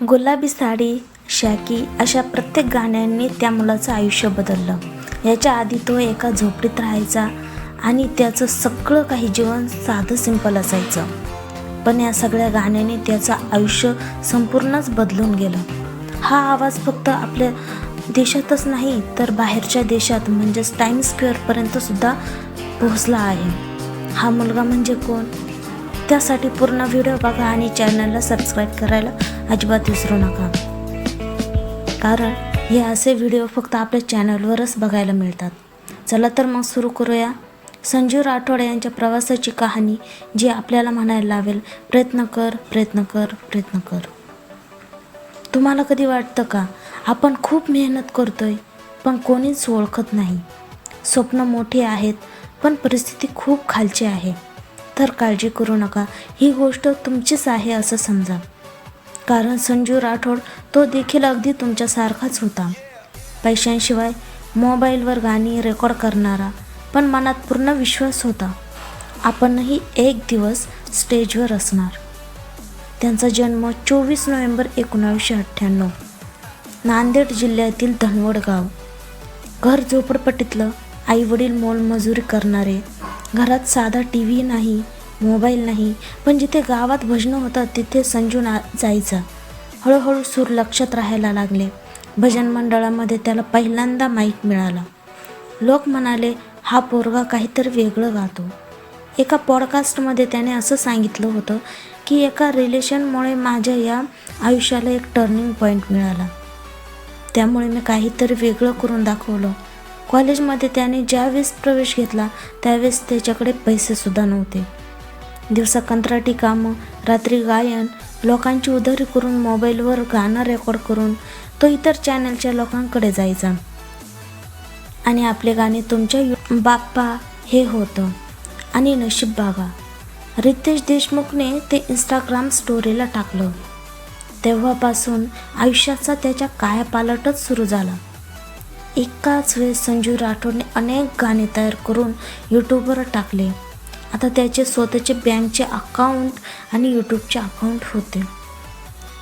गुलाबी साडी शॅकी अशा प्रत्येक गाण्यांनी त्या मुलाचं आयुष्य बदललं. याच्या आधी तो एका झोपडीत राहायचा आणि त्याचं सगळं काही जीवन साधं सिंपल असायचं. पण या सगळ्या गाण्याने त्याचं आयुष्य संपूर्णच बदलून गेलं. हा आवाज फक्त आपल्या देशातच नाही तर बाहेरच्या देशात म्हणजेच टाइम स्क्वेअरपर्यंत सुद्धा पोहोचला आहे. हा मुलगा म्हणजे कोण? त्यासाठी पूर्ण व्हिडिओ बघा आणि चॅनलला सबस्क्राईब करायला अजिबात विसरू नका. कारण हे असे व्हिडिओ फक्त आपल्या चॅनलवरच बघायला मिळतात. चला तर मग सुरू करूया. संजू राठोड यांच्या प्रवासाची कहाणी जी आपल्याला म्हणायला लावेल प्रयत्न कर प्रयत्न कर प्रयत्न कर. तुम्हाला कधी वाटतं का आपण खूप मेहनत करतोय पण कोणीच ओळखत नाही. स्वप्न मोठी आहेत पण परिस्थिती खूप खालची आहे. तर काळजी करू नका. ही गोष्ट तुमचीच आहे असं समजा. कारण संजू राठोड तो देखील अगदी तुमच्यासारखाच होता. पैशांशिवाय मोबाईलवर गाणी रेकॉर्ड करणारा पण मनात पूर्ण विश्वास होता. आपणही एक दिवस स्टेजवर असणार. त्यांचा जन्म चोवीस नोव्हेंबर एकोणावीसशे अठ्ठ्याण्णव नांदेड जिल्ह्यातील धनवड गाव. घर झोपडपट्टीतलं आई वडील मोलमजुरी करणारे घरात साधा टी व्ही नाही मोबाईल नाही पण जिथे गावात भजनं होतात तिथे संजू ना जायचा. हळूहळू सूर लक्षात राहायला लागले. भजन मंडळामध्ये त्याला पहिल्यांदा माईक मिळाला. लोक म्हणाले हा पोरगा काहीतरी वेगळं गातो. एका पॉडकास्टमध्ये त्याने असं सांगितलं होतं की एका रिलेशनमुळे माझ्या या आयुष्याला एक टर्निंग पॉईंट मिळाला. त्यामुळे मी काहीतरी वेगळं करून दाखवलं. कॉलेजमध्ये त्याने ज्यावेळेस प्रवेश घेतला त्यावेळेस त्याच्याकडे पैसेसुद्धा नव्हते. दिवसा कंत्राटी कामं रात्री गायन लोकांची उधारी करून मोबाईलवर गाणं रेकॉर्ड करून तो इतर चॅनलच्या लोकांकडे जायचा. आणि आपले गाणे तुमच्या यु- बाप्पा हे होतं. आणि नशीब बागा रितेश देशमुखने ते इंस्टाग्राम स्टोरीला टाकलं. तेव्हापासून आयुष्याचा त्याच्या कायापालटच सुरू झाला. एकाच वेळेस संजू राठोडने अनेक गाणे तयार करून यूट्यूबवर टाकले. आता त्याचे स्वतःचे बँकचे अकाउंट आणि यूट्यूबचे अकाउंट होते.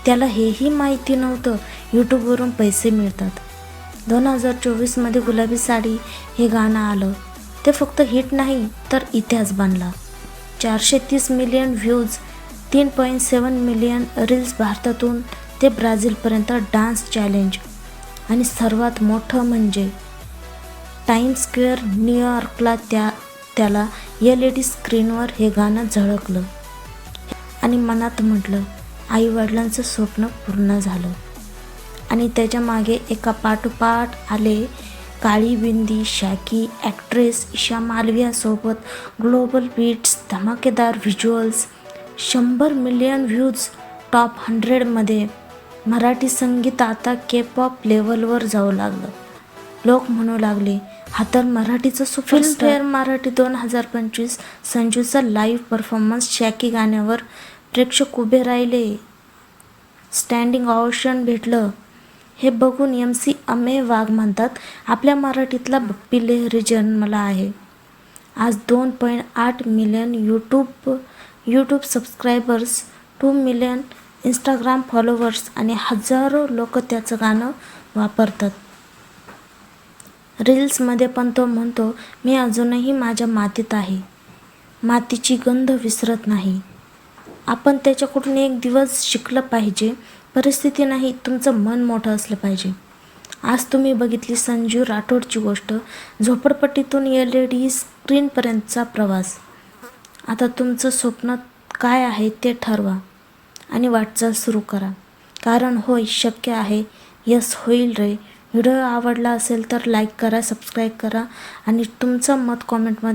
त्याला हेही माहिती नव्हतं यूट्यूबवरून पैसे मिळतात. दोन हजार चोवीसमध्ये गुलाबी साडी हे गाणं आलं. ते फक्त हिट नाही तर इतिहास बनला. चारशे तीस मिलियन व्ह्यूज तीन पॉईंट सेवन मिलियन रील्स भारतातून ते ब्राझीलपर्यंत डान्स चॅलेंज. आणि सर्वात मोठं म्हणजे टाइम स्क्वेअर न्यूयॉर्कला त्या त्याला एल ई डी स्क्रीनवर हे गाणं झळकलं. आणि मनात म्हटलं आईवडिलांचं स्वप्न पूर्ण झालं. आणि त्याच्यामागे एका पाठोपाठ आले काळी बिंदी शाकी ॲक्ट्रेस ईशा मालवियासोबत ग्लोबल बीट्स धमाकेदार व्हिज्युअल्स शंभर मिलियन व्ह्यूज टॉप हंड्रेडमध्ये मराठी संगीत आता के पॉप लेवलवर जाऊ लागलं. लोक म्हणू लागले हा तर मराठीचं फिल्मफेअर मराठी दोन हजार पंचवीस संजूचा लाईव्ह परफॉर्मन्स शॅकी गाण्यावर प्रेक्षक उभे राहिले. स्टँडिंग ऑप्शन भेटलं. हे बघून एम सी अमे वाघ म्हणतात आपल्या मराठीतला बप्पी लेहरी जन्मला आहे. आज दोन पॉईंट आठ million YouTube YouTube subscribers two million Instagram followers आणि हजारो लोक त्याचं गाणं वापरतात. रील्समध्ये पण तो म्हणतो मी अजूनही माझ्या मातीत आहे. मातीची गंध विसरत नाही. आपण त्याच्याकडून एक दिवस शिकलं पाहिजे. परिस्थिती नाही तुमचं मन मोठं असलं पाहिजे. आज तुम्ही बघितली संजू राठोडची गोष्ट झोपडपट्टीतून एल ई डी स्क्रीनपर्यंतचा प्रवास. आता तुमचं स्वप्न काय आहे ते ठरवा आणि वाटचाल सुरू करा. कारण होय शक्य आहे. यस होईल रे. व्हिडिओ आवडला असेल तर लाईक करा सबस्क्राईब करा आणि तुमचं मत कॉमेंटमध्ये